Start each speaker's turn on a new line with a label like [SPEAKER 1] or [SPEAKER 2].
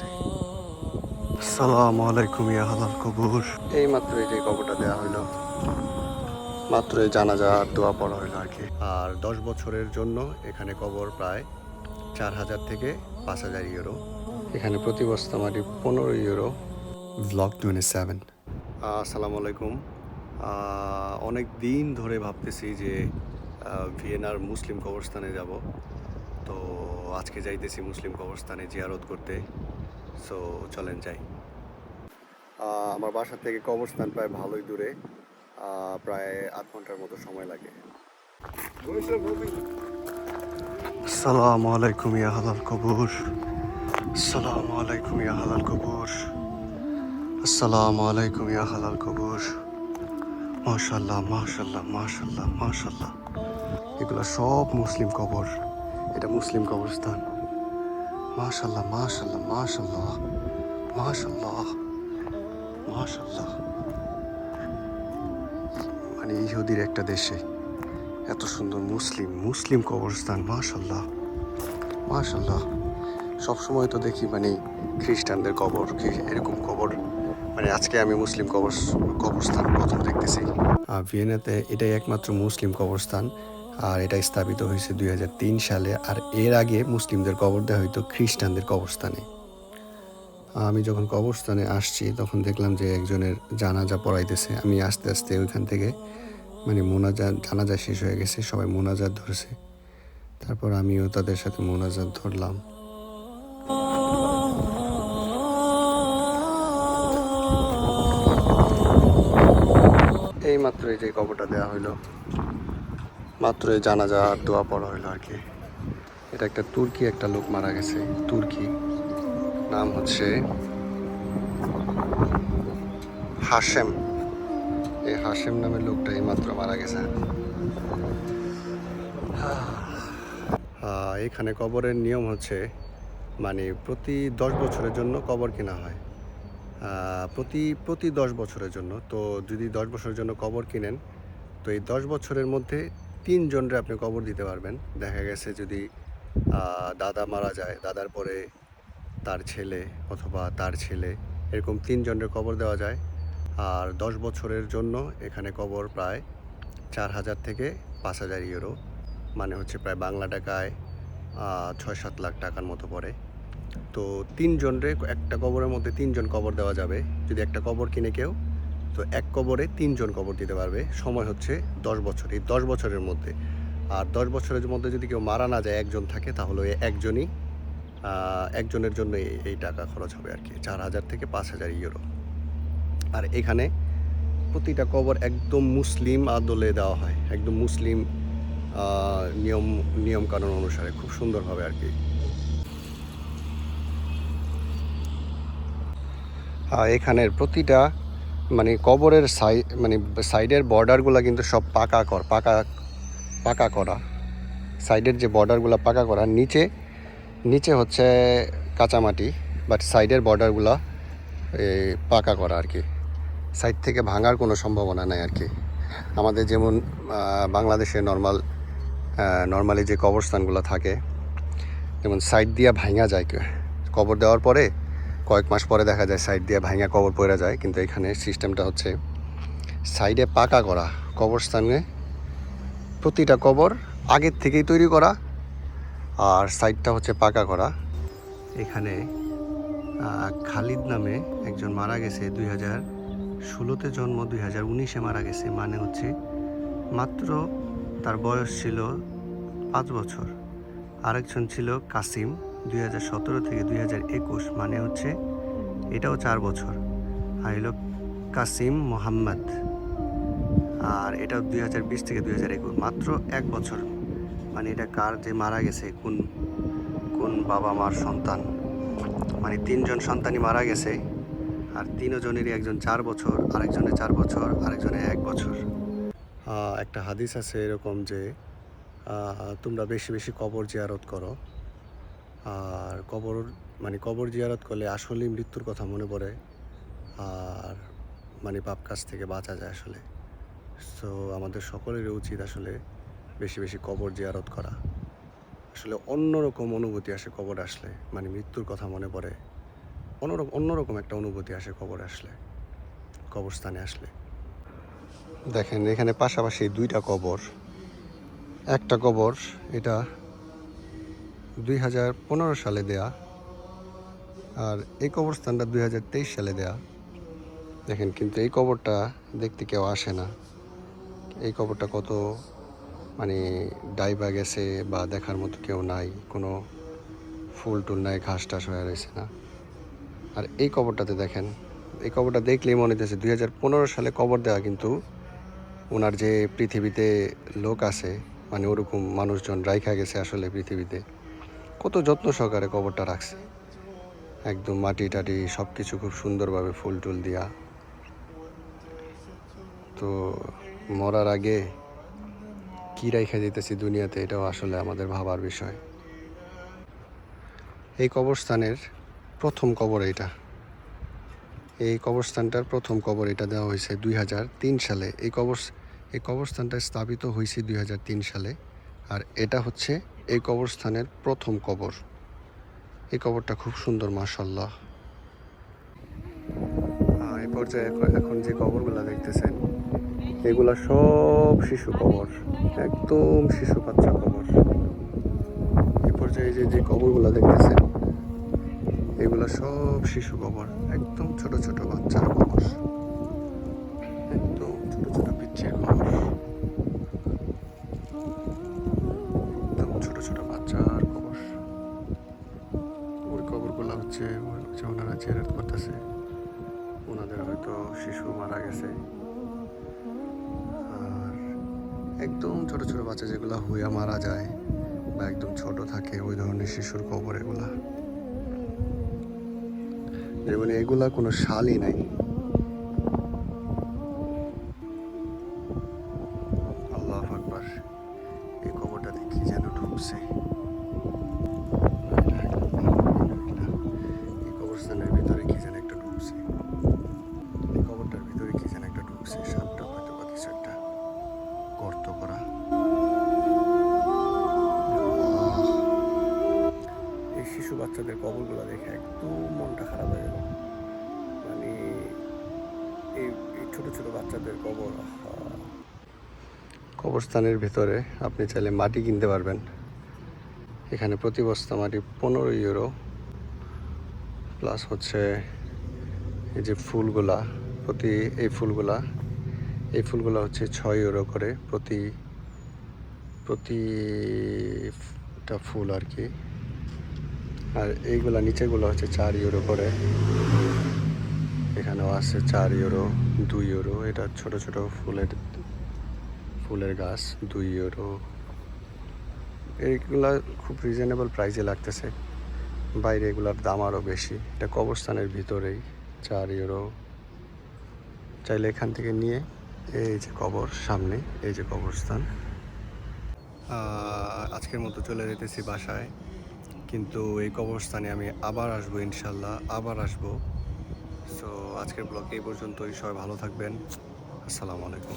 [SPEAKER 1] করতেছে আসসালামু আলাইকুম ইয়া হালাল কবুর। এই মাত্র এই যে কবরটা দেওয়া হইল। মাত্র এই জানাজা আর দোয়া পড়া হইল আর কি। আর দশ বছরের জন্য এখানে কবর প্রায় চার হাজার থেকে পাঁচ হাজার ইউরো। এখানে প্রতি বস্তা মাটি পনেরো ইউরো। ভ্লগ টোয়েন্টি সেভেন আসসালামু আলাইকুম অনেক দিন ধরে ভাবতেছি যে ভিয়েনার মুসলিম কবরস্থানে যাব। তো আজকে যাইতেছি মুসলিম কবরস্থানে জিয়ারত করতে। সো চলেন যাই। আমার বাসা থেকে কবরস্থান প্রায় ভালোই দূরে। প্রায় আধ ঘণ্টার মতো সময় লাগে। সালাম আলাইকুম ইয়া হালাল কবুর। আসসালামু আলাইকুম ইয়া হালাল কবুর। আসসালামু আলাইকুম ইয়া হালাল কবুর। মাশাল্লাহ মাশাল্লাহ মাশাল্লাহ মাশাল্লাহ এগুলো সব মুসলিম কবর। এটা মুসলিম কবরস্থান। মাশাল্লাহ মাশাল্লাহ মাশাল্লাহ মাশাল্লাহ মাশাল্লাহ মানে ইহুদির একটা দেশে এত সুন্দর মুসলিম মুসলিম কবরস্থান মাশাল্লাহ মাশাল্লাহ সবসময় তো দেখি মানে খ্রিস্টানদের কবর এরকম কবর। মানে আজকে আমি মুসলিম কবর, কবরস্থান প্রথম দেখতেছি। ভিয়েনাতে এটাই একমাত্র মুসলিম কবরস্থান। আর এটা স্থাপিত হয়েছে দুই হাজার তিন সালে, আর এর আগে মুসলিমদের কবর দেওয়া হইতো খ্রিস্টানদের কবরস্থানে। আমি যখন কবরস্থানে আসছি, তখন দেখলাম যে একজনের জানাজা পড়াইতেছে। আমি আস্তে আস্তে ওইখান থেকে মানে মোনাজাত জানাজা শেষ হয়ে গেছে, সবাই মোনাজাত ধরছে। তারপর আমিও তাদের সাথে মোনাজাত ধরলাম। এই মাত্র এই যে কবরটা দেওয়া হইল। মাত্র জানাজা দোয়া পড়া হইল আর কি। এটা একটা তুর্কি, একটা লোক মারা গেছে, তুর্কি। নাম হচ্ছে হাশেম। এই হাশেম নামের লোকটা এই মাত্র মারা গেছে। এখানে কবরের নিয়ম হচ্ছে মানে প্রতি দশ বছরের জন্য কবর কেনা হয়। প্রতি প্রতি দশ বছরের জন্য। তো যদি দশ বছরের জন্য কবর কিনেন, তো এই দশ বছরের মধ্যে তিনজনরে আপনি কবর দিতে পারবেন। দেখা গেছে যদি দাদা মারা যায়, দাদার পরে তার ছেলে অথবা তার ছেলে, এরকম তিনজনের কবর দেওয়া যায়। আর দশ বছরের জন্য এখানে কবর প্রায় চার হাজার থেকে পাঁচ হাজার ইউরো। মানে হচ্ছে প্রায় বাংলা টাকায় ছয় সাত লাখ টাকার মতো পড়ে। তো তিনজনরে একটা কবরের মধ্যে তিনজন কবর দেওয়া যাবে। যদি একটা কবর কিনে কেউ তো এক কবরে তিনজন কবর দিতে পারবে। সময় হচ্ছে দশ বছর। এই দশ বছরের মধ্যে। আর দশ বছরের মধ্যে যদি কেউ মারা না যায়, একজন থাকে, তাহলে একজনই একজনের জন্য এই- টাকা খরচ হবে আর কি চার হাজার থেকে পাঁচ হাজার ইউরো আর এখানে প্রতিটা কবর একদম মুসলিম আদলে দেওয়া হয়। একদম মুসলিম নিয়ম নিয়ম কানুন অনুসারে। খুব সুন্দরভাবে আর কি এখানের প্রতিটা মানে কবরের সাই মানে সাইডের বর্ডারগুলো কিন্তু সব পাকা কর, পাকা পাকা করা। সাইডের যে বর্ডারগুলো পাকা করা, নিচে নিচে হচ্ছে কাঁচামাটি বাট সাইডের বর্ডারগুলো পাকা করা আর কি। সাইড থেকে ভাঙার কোনো সম্ভাবনা নাই আর কি। আমাদের যেমন বাংলাদেশে নর্মাল নর্মালি যে কবরস্থানগুলো থাকে, যেমন সাইড দিয়ে ভাঙা যায় কবর দেওয়ার পরে কয়েক মাস পরে দেখা যায় সাইড দিয়ে ভাঙা কবর পড়ে যায়, কিন্তু এখানে সিস্টেমটা হচ্ছে সাইডে পাকা করা। কবরস্থানে প্রতিটা কবর আগের থেকেই তৈরি করা আর সাইডটা হচ্ছে পাকা করা। এখানে খালিদ নামে একজন মারা গেছে দুই হাজার ষোলোতে জন্ম, দুই হাজার উনিশে মারা গেছে। মানে হচ্ছে মাত্র তার বয়স ছিল পাঁচ বছর। আরেকজন ছিল কাসিম। দুই হাজার সতেরো থেকে দুই হাজার একুশ মানে হচ্ছে এটাও চার বছর। আর এলো কাসিম মোহাম্মদ। আর এটা দুই থেকে দুই হাজার একুশ, মাত্র এক বছর। মানে এটা কার যে মারা গেছে, কোন কোন বাবা মার সন্তান? মানে তিনজন সন্তানই মারা গেছে, আর তিনজনেরই একজন চার বছর, আরেকজনের চার বছর, আরেকজনের এক বছর। একটা হাদিস আছে এরকম যে তোমরা বেশি বেশি কবর জিয়ারত করো। আর কবর মানে কবর জিয়ারত করলে আসলেই মৃত্যুর কথা মনে পড়ে। আর মানে পাপ কাজ থেকে বাঁচা যায় আসলে। সো আমাদের সকলেরই উচিত আসলে বেশি বেশি কবর জিয়ারত করা। আসলে অন্যরকম অনুভূতি আসে কবর আসলে মানে মৃত্যুর কথা মনে পড়ে। অন্যরকম অন্যরকম একটা অনুভূতি আসে কবর আসলে, কবরস্থানে আসলে। দেখেন, এখানে পাশাপাশি দুইটা কবর। একটা কবর, এটা দুই হাজার পনেরো সালে দেয়া আর এই কবরস্থানটা দুই হাজার তেইশ সালে দেয়া। দেখেন, কিন্তু এই কবরটা দেখতে কেউ আসে না। এই কবরটা কত মানে ডাইবা গেছে বা দেখার মতো কেউ নাই, কোনো ফুল টুল নাই, ঘাস টাস হয়ে রয়েছে না। আর এই কবরটাতে দেখেন, এই কবরটা দেখলেই মনে হতেছে দুই হাজার পনেরো সালে কবর দেওয়া কিন্তু ওনার যে পৃথিবীতে লোক আছে মানে ওরকম মানুষজন রাইখা গেছে আসলে পৃথিবীতে। কত যত্ন সহকারে কবরটা রাখছে। একদম মাটি টাটি সব কিছু খুব সুন্দরভাবে ফুল টুল দিয়া। তো মরার আগে কী রাইখা দিতেছি দুনিয়াতে, এটাও আসলে আমাদের ভাবার বিষয়। এই কবরস্থানের প্রথম কবর এটা। এই কবরস্থানটার প্রথম কবর এটা দেওয়া হয়েছে দুই হাজার তিন সালে। এই কবর এই কবরস্থানটা স্থাপিত হয়েছে দুই হাজার তিন সালে। আর এটা হচ্ছে এই কবরস্থানের প্রথম কবর। এই কবরটা খুব সুন্দর মাসাল্লাহ এই পর্যায়ে এখন- যে কবরগুলো দেখতেছেন, এগুলা সব শিশু কবর, একদম শিশু বাচ্চা কবর। এই পর্যায়ে যে যে কবরগুলো দেখতেছেন, এগুলো সব শিশু কবর, একদম ছোট ছোট বাচ্চার কবর। কবরগুলো হচ্ছে যে ওনারা জেরাত করতেছে। ওনাদের হয়তো শিশু মারা গেছে। আর একদম ছোট ছোট বাচ্চা যেগুলো হইয়া মারা যায় বা একদম ছোট থাকে, ওই ধরনের শিশুর কবর এগুলা। যেমন এগুলা কোনো শালই নাই। ঢুকছে। কবরটার ভিতরে কি যেন একটা ঢুকছে সাপটা হয়তো বা কিছু একটা গর্ত করা। এই শিশু বাচ্চাদের কবরগুলো দেখে একদম মনটা খারাপ হয়ে গেল। মানে এই ছোট ছোট বাচ্চাদের কবর কবরস্থানের ভিতরে আপনি চাইলে মাটি কিনতে পারবেন। এখানে প্রতি বস্তা মাটি পনেরো ইউরো, প্লাস হচ্ছে এই যে ফুলগুলা, প্রতি এই ফুলগুলা এই ফুলগুলা হচ্ছে ছয় ইউরো করে প্রতি প্রতিটা ফুল আর কি। আর এইগুলা নিচেগুলো হচ্ছে চার ইউরো করে। এখানেও আছে চার ইউরো দুই ইউরো এটা ছোট ছোট ফুলের ফুলের গাছ, দুই ইউরো এইগুলা খুব রিজনেবল প্রাইসে লাগতেছে। বাইরে এগুলার দাম আরও বেশি। এটা কবরস্থানের ভিতরেই। চার ইউরো। চাইলে এখান থেকে নিয়ে এই যে কবর সামনে, এই যে কবরস্থান। আজকের মতো চলে যেতেছি বাসায়, কিন্তু এই কবরস্থানে আমি আবার আসব ইনশাল্লাহ, আবার আসব। সো আজকের ব্লগ এই পর্যন্তই, সবাই ভালো থাকবেন। আসসালামু আলাইকুম।